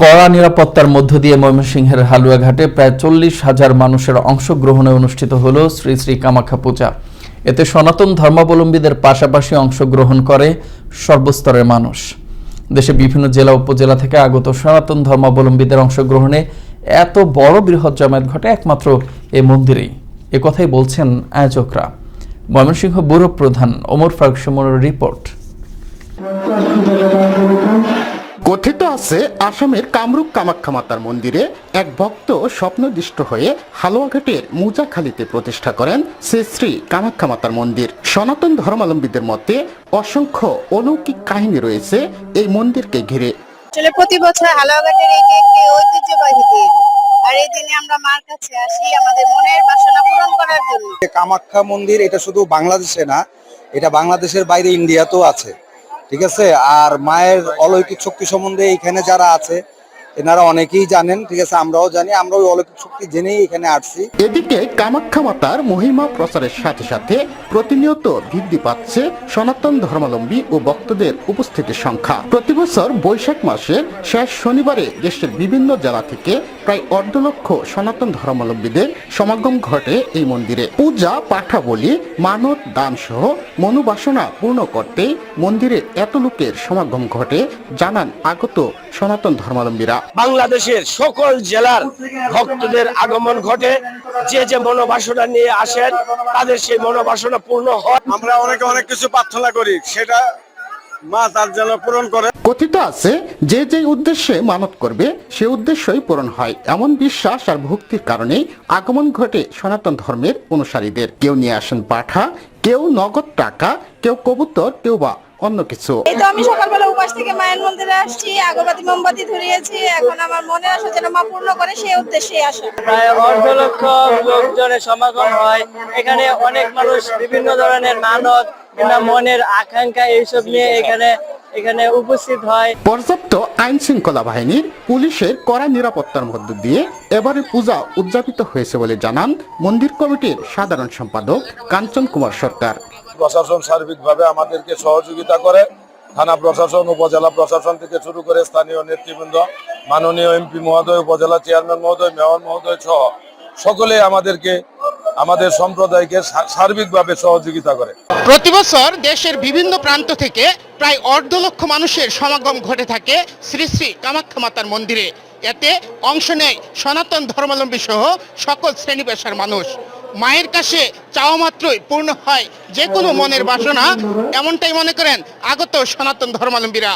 কড়া নিরাপত্তার মধ্য দিয়ে ময়মনসিংহের হালুয়াঘাটে প্রায় চল্লিশ হাজার মানুষের অংশগ্রহণে অনুষ্ঠিত হল শ্রী শ্রী কামাখ্যা পূজা। এতে সনাতন ধর্মাবলম্বীদের পাশাপাশি অংশগ্রহণ করে সর্বস্তরের মানুষ। দেশে বিভিন্ন জেলা উপজেলা থেকে আগত সনাতন ধর্মাবলম্বীদের অংশগ্রহণে এত বড় বৃহৎ জামায়াত ঘটে একমাত্র এ মন্দিরেই। একথাই বলছেন আয়োজকরা। ময়মনসিংহ ব্যুরো প্রধান ওমর ফারুক সুমনের রিপোর্ট। কথিত আছে আসামের কামরূপ কামাখ্যা মাতার মন্দিরে এক ভক্ত স্বপ্নদৃষ্ট হয়ে হালুয়াঘাটের মুজাখালীতে প্রতিষ্ঠা করেন শ্রী শ্রী কামাখ্যা মাতার মন্দির। সনাতন ধর্মাবলম্বীদের মতে অসংখ্য অলৌকিক কাহিনী রয়েছে এই মন্দিরকে ঘিরে। আসলে প্রতি বছর হালুয়াঘাটের এটি একটি ঐতিহ্যবাহী দিন। আর এই দিনে আমরা মার কাছে আসি আমাদের মনের বাসনা পূরণ করার জন্য। কামাখ্যা মন্দির এটা শুধু বাংলাদেশে না এটা বাংলাদেশের বাইরে ইন্ডিয়াতেও আছে। ঠিক আছে? আর মায়ের অলৌকিক শক্তি সম্বন্ধে এখানে যারা আছে এনারা অনেকেই জানেন, ঠিক আছে, আমরাও জানি, আমরা ওই অলৌকিক শক্তি জেনেই এখানে আসছি। এদিকে কামাখ্যা মাতার মহিমা প্রচারের সাথে সাথে প্রতিনিয়ত বৃদ্ধি পাচ্ছে সনাতন ধর্মাবলম্বী ও ভক্তদের উপস্থিতির সংখ্যা। প্রতি বছর বৈশাখ মাসের শেষ শনিবারে দেশের বিভিন্ন জেলা থেকে প্রায় অর্ধ লক্ষ সনাতন ধর্মাবলম্বীদের সমাগম ঘটে এই মন্দিরে। পূজা, পাঠাবলি, মানত দান সহ মনোবাসনা পূর্ণ করতে মন্দিরে এত লোকের সমাগম ঘটে, জানান আগত সনাতন ধর্মাবলম্বীরা। বাংলাদেশের সকল জেলার ভক্তদের আগমন ঘটে। যে যে মনোবাসনা নিয়ে আসেন তাদের সেই মনোবাসনা পূর্ণ হয়। আমরা অনেকে অনেক কিছু প্রার্থনা করি সেটা মা তার যেন পূরণ করে। কথিত আছে যে যে উদ্দেশ্যে মানত করবে সে উদ্দেশ্যই পূরণ হয়। এমন বিশ্বাস আর ভক্তির কারণে আগমন ঘটে সনাতন ধর্মের অনুসারীদের। কেউ নিয়ে আসেন পাঠা কেউ নগদ টাকা কেউ কবুতর কেউ বা অন্য কিছু। এই তো আমি সকালবেলা উপাস থেকে মায়ের মন্দিরে আসছি আগরবাতি মোমবাতি ধরিয়েছি এখন আমার মনে আসে যেন মা পূর্ণ করে সেই উদ্দেশ্যে আসা। প্রায় অর্ধ লক্ষ লোকজনের সমাগম হয়। এখানে অনেক মানুষ বিভিন্ন ধরনের মানব কিংবা মনের আকাঙ্ক্ষা এইসব নিয়ে এখানে এখানে উপস্থিত হয় পর্যাপ্ত আইন শৃঙ্খলা বাহিনীর পুলিশের কড়া নিরাপত্তার মধ্য দিয়ে এবারে পূজা উদযাপিত হয়েছে বলে জানান মন্দির কমিটির সাধারণ সম্পাদক কাঞ্চন কুমার সরকার। প্রশাসন সার্বিকভাবে আমাদেরকে সহযোগিতা করে থানা প্রশাসন উপজেলা প্রশাসন থেকে শুরু করে স্থানীয় নেতৃবৃন্দ মাননীয় এমপি মহোদয় উপজেলা চেয়ারম্যান মহোদয় মেয়র মহোদয় সহ সকলে আমাদেরকে আমাদের সম্প্রদায়কে সার্বিকভাবে সহযোগিতা করে। প্রতি বছর দেশের বিভিন্ন প্রান্ত থেকে প্রায় অর্ধ লক্ষ মানুষের সমাগম ঘটে থাকে শ্রী শ্রী কামাখ্যা মাতার মন্দিরে। এতে অংশ নেয় সনাতন ধর্মাবলম্বী সহ সকল শ্রেণি পেশার মানুষ। মায়ের কাছে চাওয়া মাত্রই পূর্ণ হয় যে কোনো মনের বাসনা, এমনটাই মনে করেন আগত সনাতন ধর্মাবলম্বীরা।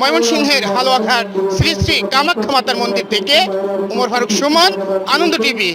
ময়মনসিংহের হালুয়াঘাট শ্রী শ্রী কামাখ্যা মাতার মন্দির থেকে উমর ফারুক সুমন, আনন্দ টিভি